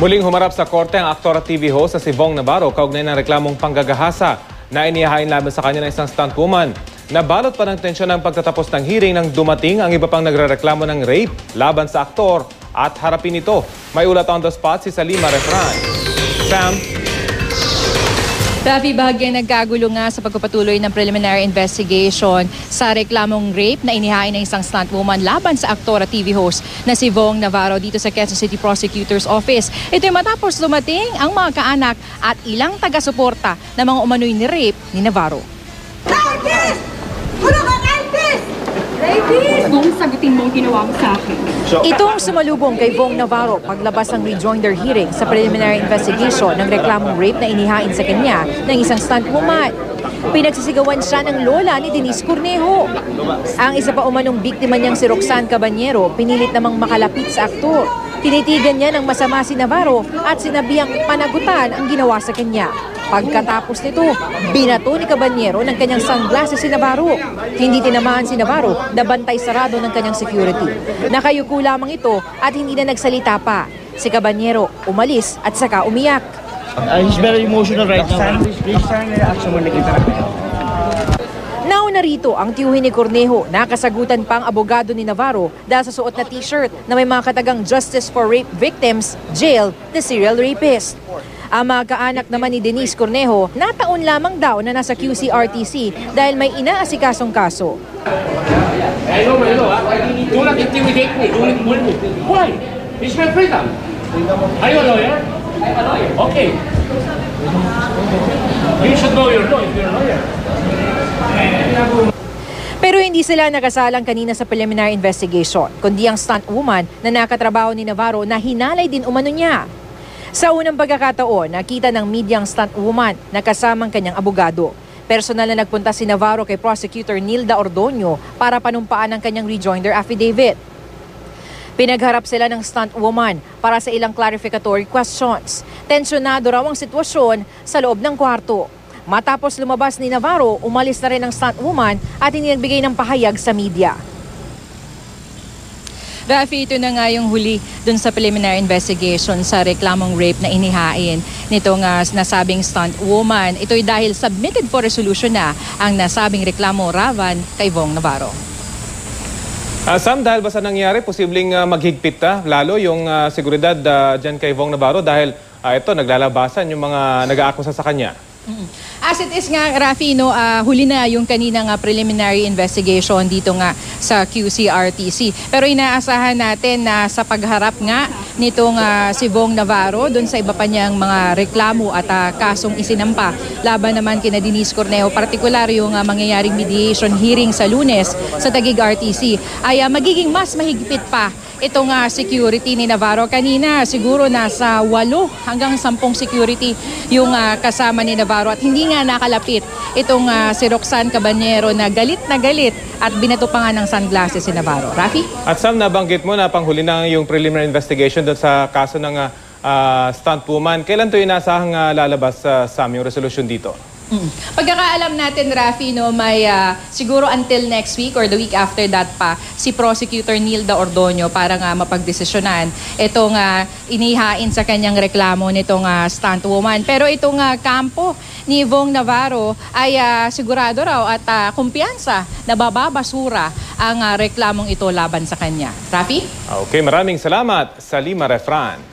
Muling humarap sa korte ang aktor at TV host na si Vong Navarro kaugnay ng reklamong panggagahasa na inihahain laban sa kanya ng isang stuntwoman. Nabalot pa ng tensyon ng pagtatapos ng hearing nang dumating ang iba pang nagrereklamo ng rape laban sa aktor at harapin ito. May ulat on the spot si Salima Refran. Sam, Rafi, bahagyang nagkagulo nga sa pagpapatuloy ng preliminary investigation sa reklamong rape na inihain ng isang stuntwoman laban sa aktor at TV host na si Vong Navarro dito sa Quezon City Prosecutor's Office. Ito ay matapos dumating ang mga kaanak at ilang taga-suporta ng mga umano'y ni rape ni Navarro. Rapist! Puno kang rapist! Rapist! Kung sagutin mo ang ginawa mo sa akin. Itong sumalubong kay Vong Navarro paglabas ng rejoinder hearing sa preliminary investigation ng reklamong rape na inihain sa kanya ng isang stuntwoman. Pinagsisigawan siya ng lola ni Denise Cornejo. Ang isa pa umanong biktima niyang si Roxanne Cabanyero pinilit namang makalapit sa aktor. Tinitigan niya ng masama si Navarro at sinabihang panagutan ang ginawa sa kanya. Pagkatapos nito, binato ni Cabanyero ng kanyang sunglasses si Navarro. Hindi tinamaan si Navarro na bantay sarado ng kanyang security. Nakayuko lamang ito at hindi na nagsalita pa. Si Cabanyero umalis at saka umiyak. Uh, he's very emotional right now. Nauna rito ang tiyuhin ni Cornejo na kasagutan pa ang abogado ni Navarro dahil sa suot na t-shirt na may mga katagang Justice for Rape Victims, Jail, the Serial Rapist. Ang mga kaanak naman ni Denise Cornejo, nataon lamang daw na nasa QCRTC dahil may inaasikasong kaso. I know, I know. Do not intimidate me. Do not bully me. Why? It's my freedom. Are you a lawyer? I'm a lawyer. Okay. You should know your law if you're a lawyer. Pero hindi sila nakasalang kanina sa preliminary investigation, kundi ang stunt woman na nakatrabaho ni Navarro na hinalay din umano niya. Sa unang pagkakataon, nakita ng media ang stunt woman na kasamang kanyang abogado. Personal na nagpunta si Navarro kay Prosecutor Nilda Ordonio para panumpaan ang kanyang rejoinder affidavit. Pinagharap sila ng stunt woman para sa ilang clarificatory questions. Tensyonado raw ang sitwasyon sa loob ng kwarto. Matapos lumabas ni Navarro, umalis na rin ang stunt woman at hindi ng pahayag sa media. Rafi, ito na nga yung huli dun sa preliminary investigation sa reklamong rape na inihain nitong uh, nasabing stunt woman. Ito'y dahil submitted for resolution na ang nasabing reklamo Ravan kay Vong Navarro. Ah, Sam, dahil ba sa nangyari, posibleng ah, maghigpit ta, lalo yung ah, seguridad uh, dyan kay Vong Navarro dahil ah, ito, naglalabasan yung mga nag-aakusa sa kanya. As it is nga, Rafi, no, ah, huli na yung kanina nga preliminary investigation dito nga sa QCRTC. Pero inaasahan natin na sa pagharap nga nitong ah, si Vong Navarro doon sa iba pa niyang mga reklamo at ah, kasong isinampa laban naman kina Denise Cornejo, partikular yung ah, mangyayaring mediation hearing sa lunes sa Tagig RTC ay ah, magiging mas mahigpit pa itong uh, security ni Navarro. Kanina siguro nasa 8 hanggang 10 security yung uh, kasama ni Navarro at hindi nga nakalapit itong uh, si Roxanne Cabanyero na galit na galit at binato pa nga ng sunglasses si Navarro. Rafi? At Sam, nabanggit mo na panghuli na yung preliminary investigation doon sa kaso ng uh, stunt woman. Kailan to inasahang uh, lalabas uh, Sam yung resolution dito? Mm. Pagkakaalam natin, Rafi, no, may uh, siguro until next week or the week after that pa, si Prosecutor Nilda Ordonio para nga mapagdesisyonan itong uh, inihain sa kanyang reklamo nitong uh, stunt woman. Pero itong uh, kampo ni Vong Navarro ay uh, sigurado raw at uh, kumpiyansa na bababasura ang uh, reklamong ito laban sa kanya. Rafi? Okay, maraming salamat, Salima Refran.